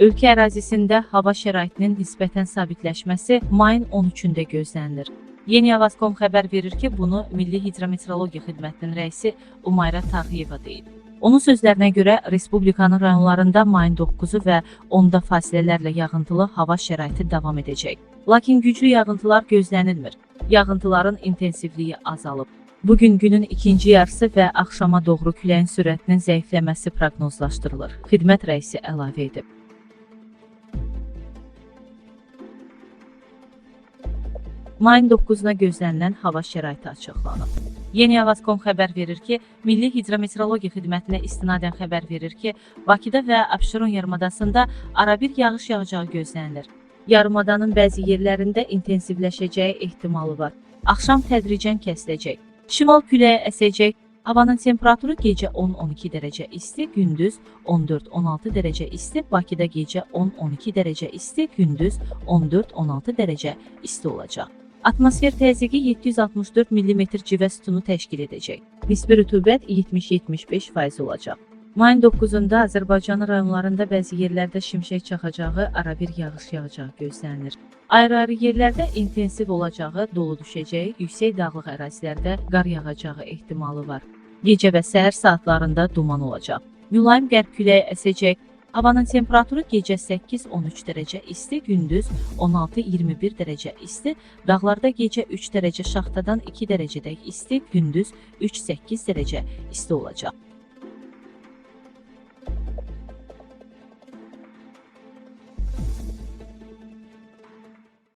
Ölkə ərazisində hava şəraitinin nisbətən sabitləşməsi mayın 13-də gözlənilir. Yeni Avazkom xəbər verir ki, bunu Milli Hidrometeorologiya Xidmətinin rəisi Umayra Tağıyeva deyib. Onun sözlərinə görə respublikanın rayonlarında mayın 9-u və 10-da fasilələrlə yağıntılı hava şəraiti davam edəcək. Lakin güclü yağıntılar gözlənilmir. Yağıntıların intensivliyi azalıb. Bugün günün ikinci yarısı və axşama doğru küləyin sürətinin zəifləməsi proqnozlaşdırılır. Xidmət rəisi əlavə edib. Mayın 9-una gözlənilən hava şəraiti açıqlanıb. Yeni Avazkom xəbər verir ki, Milli Hidrometeorologiya Xidmətinə istinadən xəbər verir ki, Bakıda və Abşeron yarımadasında arabir yağış yağacağı gözlənilir. Yarımadanın bəzi yerlərində intensivləşəcəyi ehtimalı var. Axşam tədricən kəsiləcək. Şimal küləyi əsəcək. Havanın temperaturu gecə 10-12 dərəcə isti, gündüz 14-16 dərəcə isti, Bakıda gecə 10-12 dərəcə isti, gündüz 14-16 dərəcə isti olacaq. Atmosfer təzyiqi 764 mm civə sütunu təşkil edəcək. Nisbi rütubət 70-75% olacaq. Mayın 9-da Azərbaycanın rayonlarında bəzi yerlərdə şimşək çaxacağı, arabir yağış yağacağı gözlənilir. Ayrı-ayrı yerlərdə intensiv olacağı, dolu düşəcəyi, yüksək dağlıq ərazilərdə qar yağacağı ehtimalı var. Gecə və səhər saatlarında duman olacaq. Mülayim qərb küləyi əsəcək. Havanın temperaturu gecə 8-13 dərəcə isti, gündüz 16-21 dərəcə isti, dağlarda gecə 3 dərəcə şaxtadan 2 dərəcədək isti, gündüz 3-8 dərəcə isti olacaq.